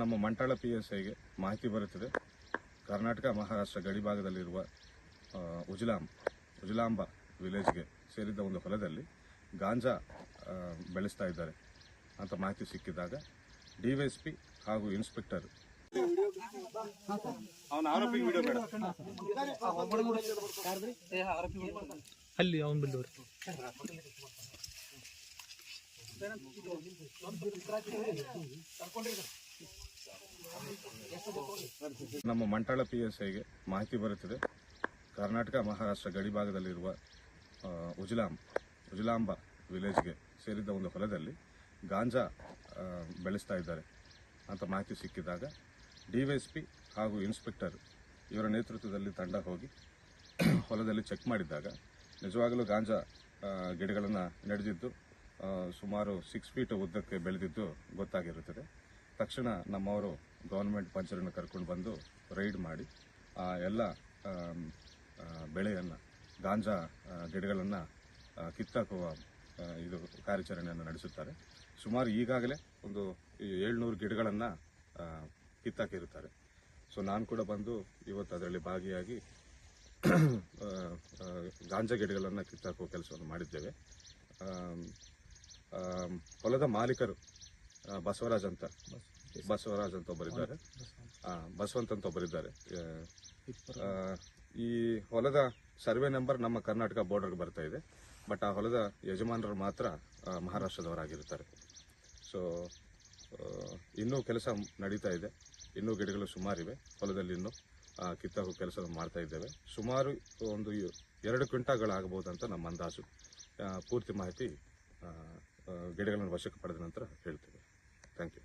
ನಮ್ಮ ಮಂಟಾಳ P S ಐಗೆ ಮಾಹಿತಿ ಬರುತ್ತದೆ. ಕರ್ನಾಟಕ ಮಹಾರಾಷ್ಟ್ರ ಗಡಿಭಾಗದಲ್ಲಿರುವ ಭಾಗದಲ್ಲಿರುವ ಉಜ್ಲಾಂ ಉಜ್ಲಾಂಬ ವಿಲೇಜ್ಗೆ ಸೇರಿದ ಒಂದು ಹೊಲದಲ್ಲಿ ಗಾಂಜಾ ಬೆಳೆಸ್ತಾ ಇದ್ದಾರೆ ಅಂತ ಮಾಹಿತಿ ಸಿಕ್ಕಿದಾಗ ಡಿವೈಎಸ್ಪಿ ಹಾಗೂ ಇನ್ಸ್ಪೆಕ್ಟರ್ ಪಿ ಹಾಗೂ ವಿಡಿಯೋ ಬೇಡ. ಅಲ್ಲಿ ಅವನ್ ಬಿಲ್ದವ್ರಿ. ನಮ್ಮ ಮಂಟಾಳ ಪಿ ಎಸ್ ಐಗೆ ಮಾಹಿತಿ ಬರುತ್ತಿದೆ. ಕರ್ನಾಟಕ ಮಹಾರಾಷ್ಟ್ರ ಗಡಿಭಾಗದಲ್ಲಿರುವ ಭಾಗದಲ್ಲಿರುವ ಉಜಿಲಾಂ, ಉಜಿಲಾಂಬ ವಿಲೇಜ್ಗೆ ಸೇರಿದ ಒಂದು ಹೊಲದಲ್ಲಿ ಗಾಂಜಾ ಬೆಳೆಸ್ತಾ ಇದ್ದಾರೆ ಅಂತ ಮಾಹಿತಿ ಸಿಕ್ಕಿದಾಗ ಡಿವೈಎಸ್ಪಿ ಹಾಗೂ ಇನ್ಸ್ಪೆಕ್ಟರ್ ಇವರ ನೇತೃತ್ವದಲ್ಲಿ ತಂಡ ಹೋಗಿ ಹೊಲದಲ್ಲಿ ಚೆಕ್ ಮಾಡಿದಾಗ ನಿಜವಾಗಲೂ ಗಾಂಜಾ ಗಿಡಗಳನ್ನು ನಡೆದಿದ್ದು ಸುಮಾರು ಸಿಕ್ಸ್ ಫೀಟ್ ಉದ್ದಕ್ಕೆ ಬೆಳೆದಿದ್ದು ಗೊತ್ತಾಗಿರುತ್ತದೆ. ತಕ್ಷಣ ನಮ್ಮವರು ಗೌರ್ಮೆಂಟ್ ಪಂಚರನ್ನು ಕರ್ಕೊಂಡು ಬಂದು ರೈಡ್ ಮಾಡಿ ಆ ಎಲ್ಲ ಬೆಳೆಯನ್ನು, ಗಾಂಜಾ ಗಿಡಗಳನ್ನು ಕಿತ್ತಾಕುವ ಇದು ಕಾರ್ಯಾಚರಣೆಯನ್ನು ನಡೆಸುತ್ತಾರೆ. ಸುಮಾರು ಈಗಾಗಲೇ ಒಂದು ಏಳ್ನೂರು ಗಿಡಗಳನ್ನು ಕಿತ್ತಾಕಿರುತ್ತಾರೆ. ಸೊ ನಾನು ಕೂಡ ಬಂದು ಇವತ್ತು ಅದರಲ್ಲಿ ಭಾಗಿಯಾಗಿ ಗಾಂಜಾ ಗಿಡಗಳನ್ನು ಕಿತ್ತಾಕುವ ಕೆಲಸವನ್ನು ಮಾಡಿದ್ದೇವೆ. ಹೊಲದ ಮಾಲೀಕರು ಬಸವರಾಜ್ ಅಂತ. ಬಸವರಾಜ್ ಅಂತ ಒಬ್ಬರಿದ್ದಾರೆ ಬಸವಂತ ಅಂತ ಒಬ್ಬರಿದ್ದಾರೆ ಈ ಹೊಲದ ಸರ್ವೆ ನಂಬರ್ ನಮ್ಮ ಕರ್ನಾಟಕ ಬಾರ್ಡರ್ಗೆ ಬರ್ತಾ ಇದೆ. ಬಟ್ ಆ ಹೊಲದ ಯಜಮಾನರು ಮಾತ್ರ ಮಹಾರಾಷ್ಟ್ರದವರಾಗಿರ್ತಾರೆ ಸೊ ಇನ್ನೂ ಕೆಲಸ ನಡೀತಾ ಇದೆ. ಇನ್ನೂ ಗಿಡಗಳು ಸುಮಾರಿವೆ. ಹೊಲದಲ್ಲಿ ಇನ್ನೂ ಕಿತ್ತಾಕೋ ಕೆಲಸ ಮಾಡ್ತಾ ಇದ್ದೇವೆ. ಸುಮಾರು ಒಂದು ಎರಡು ಕ್ವಿಂಟಾಗಳಾಗಬಹುದು ಅಂತ ನಮ್ಮ ಅಂದಾಜು. ಪೂರ್ತಿ ಮಾಹಿತಿ ಗಿಡಗಳನ್ನು ವಶಕ್ಕೆ ಪಡೆದ ನಂತರ ಹೇಳ್ತೇವೆ. Thank you